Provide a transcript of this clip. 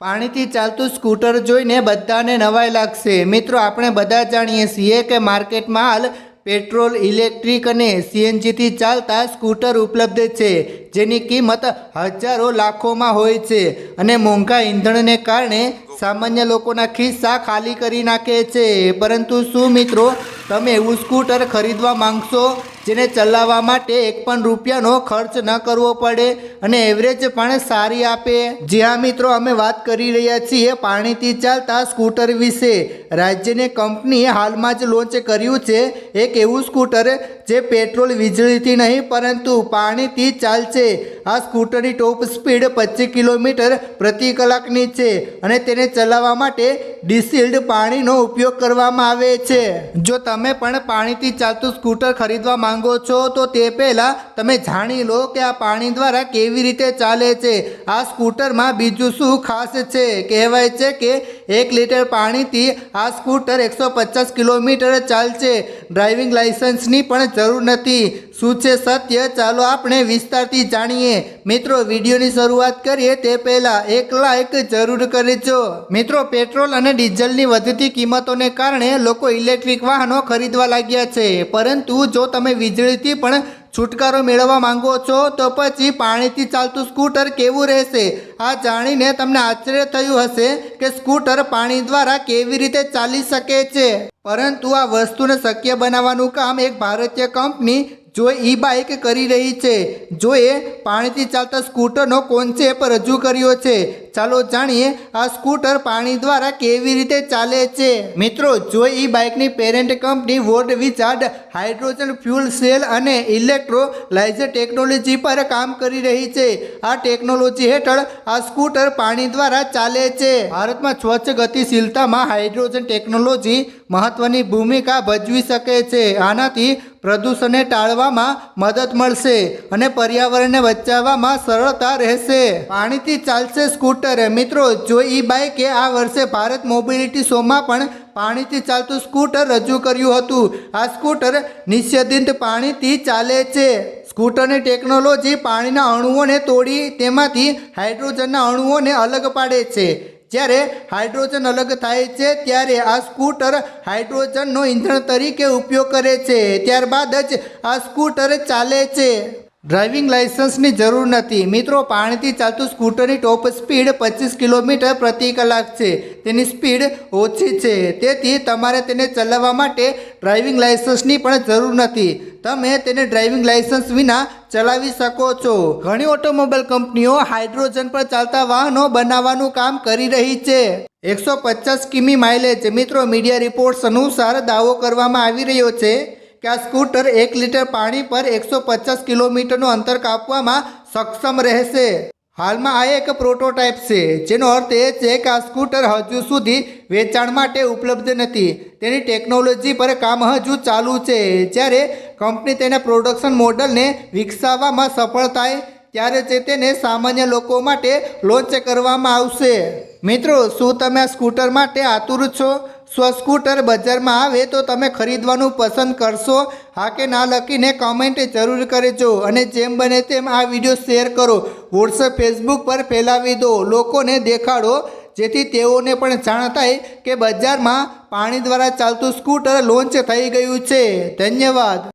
પાણીથી ચાલતું સ્કૂટર જોઈને બધાને નવાઈ લાગશે. મિત્રો, આપણે બધા જાણીએ છીએ કે માર્કેટમાં હાલ પેટ્રોલ, ઇલેક્ટ્રિક અને સીએનજીથી ચાલતા સ્કૂટર ઉપલબ્ધ છે, જેની કિંમત હજારો લાખોમાં હોય છે અને મોંઘા ઈંધણને કારણે સામાન્ય લોકોના ખિસ્સા ખાલી કરી નાખે છે. પરંતુ શું મિત્રો, તમે એવું સ્કૂટર ખરીદવા માંગશો? જેને ચલાવવા માટે એક પણ રૂપિયાનો ખર્ચ ન કરવો પડે અને એવરેજ પણ સારી આપે. જી હા મિત્રો, અમે વાત કરી રહ્યા છીએ પાણીથી ચાલતા સ્કૂટર વિશે. રાજ્યની કંપનીએ હાલમાં જ લોન્ચ કર્યું છે એક એવું સ્કૂટર જે પેટ્રોલ વીજળીથી નહીં, પરંતુ પાણીથી ચાલશે. આ સ્કૂટરની ટોપ સ્પીડ પચીસ કિલોમીટર પ્રતિ કલાકની છે અને તેને ચલાવવા માટે ડિસિલ્ડ પાણીનો ઉપયોગ કરવામાં આવે છે. જો તમે પણ પાણીથી ચાલતું સ્કૂટર ખરીદવા માંગો છો તો તે પહેલાં તમે જાણી લો કે આ પાણી દ્વારા કેવી રીતે ચાલે છે. આ સ્કૂટરમાં બીજું શું ખાસ છે? કહેવાય છે કે એક લીટર પાણીથી આ સ્કૂટર એકસો પચાસ કિલોમીટર ચાલશે. ડ્રાઇવિંગ લાઇસન્સની પણ જરૂર નથી. શું છે સત્ય? ચાલો આપણે વિસ્તારથી જાણીએ. મિત્રો, વિડીયોની શરૂઆત કરીએ તે પહેલાં એક લાઇક જરૂર કરજો. મિત્રો, પેટ્રોલ અને ડીઝલની વધતી કિંમતોને કારણે લોકો ઇલેક્ટ્રિક વાહનો ખરીદવા લાગ્યા છે. પરંતુ જો તમે વીજળીથી પણ છુટકારો મેળવવા માંગો છો તો પછી પાણીથી ચાલતું સ્કૂટર કેવું રહેશે? આ જાણીને તમને આશ્ચર્ય થયું હશે કે સ્કૂટર પાણી દ્વારા કેવી રીતે ચાલી શકે છે. પરંતુ આ વસ્તુને શક્ય બનાવવાનું કામ એક ભારતીય કંપની જો ઈ બાઇક કરી રહી છે. જોએ પાણીથી ચાલતા સ્કૂટરનો કોન્સેપ્ટ રજૂ કર્યો છે. ચાલો જાણીએ આ સ્કૂટર પાણી દ્વારા કેવી રીતે ચાલે છે. મિત્રો, જો ઈ બાઇકની parent company Ward Wizard hydrogen fuel cell અને ઇલેક્ટ્રોલાઇઝર ટેકનોલોજી પર કામ કરી રહી છે. આ ટેકનોલોજી હેઠળ આ સ્કૂટર પાણી દ્વારા ચાલે છે. ભારતમાં સ્વચ્છ ગતિશીલતામાં હાઇડ્રોજન ટેકનોલોજી મહત્વની ભૂમિકા ભજવી શકે છે. આનાથી પ્રદૂષણને ટાળવામાં મદદ મળશે અને પર્યાવરણને બચાવવામાં સરળતા રહેશે. પાણીથી ચાલશે સ્કૂટર મિત્રો, જો ઈ બાઇકે આ વર્ષે ભારત મોબિલિટી શોમાં પણ પાણીથી ચાલતું સ્કૂટર રજૂ કર્યું હતું. આ સ્કૂટર નિશ્ચિત પાણીથી ચાલે છે. સ્કૂટરની ટેકનોલોજી પાણીના અણુઓને તોડી તેમાંથી હાઇડ્રોજનના અણુઓને અલગ પાડે છે. જ્યારે હાઇડ્રોજન અલગ થાય છે, ત્યારે આ સ્કૂટર હાઇડ્રોજનનો ઈંધણ તરીકે ઉપયોગ કરે છે. ત્યારબાદ જ આ સ્કૂટર ચાલે છે. ડ્રાઇવિંગ લાઇસન્સની જરૂર નથી. મિત્રો, પાણીથી ચાલતું સ્કૂટરની ટોપ સ્પીડ પચીસ કિલોમીટર પ્રતિ કલાક છે. તેની સ્પીડ ઓછી છે. તેથી તમારે તેને ચલાવવા માટે ડ્રાઇવિંગ લાઇસન્સની પણ જરૂર નથી. તમે તેને ડ્રાઇવિંગ લાઇસન્સ વિના ચલાવી શકો છો. ઘણી ઓટોમોબાઈલ કંપનીઓ હાઇડ્રોજન પર ચાલતા વાહનો બનાવવાનું કામ કરી રહી છે. એકસો પચાસ કિમી માઇલેજ. મિત્રો, મીડિયા રિપોર્ટ્સ અનુસાર દાવો કરવામાં આવી રહ્યો છે. કે આ સ્કૂટર એક લીટર પાણી પર એકસો પચાસ કિલોમીટરનું અંતર કાપવામાં સક્ષમ રહેશે. હાલમાં આ એક પ્રોટોટાઇપ છે, જેનો અર્થ એ છે કે આ સ્કૂટર હજુ સુધી વેચાણ માટે ઉપલબ્ધ નથી. તેની ટેકનોલોજી પર કામ હજુ ચાલુ છે. જ્યારે કંપની તેના પ્રોડક્શન મોડલને વિકસાવવામાં સફળ થાય, ત્યારે જે તેને સામાન્ય લોકો માટે લોન્ચ કરવામાં આવશે. મિત્રો, શું તમે આ સ્કૂટર માટે આતુર છો? સ્વ સ્કૂટર બજારમાં આવે તો તમે ખરીદવાનું પસંદ કરશો. હા કે ના લખીને કમેન્ટ જરૂર કરજો અને જેમ બને તેમ આ વીડિયો શેર કરો. વોટ્સએપ ફેસબુક પર ફેલાવી દો. લોકોને દેખાડો. જેથી તેઓને પણ જાણ થાય કે બજારમાં પાણી દ્વારા ચાલતું સ્કૂટર લોન્ચ થઈ ગયું છે. ધન્યવાદ.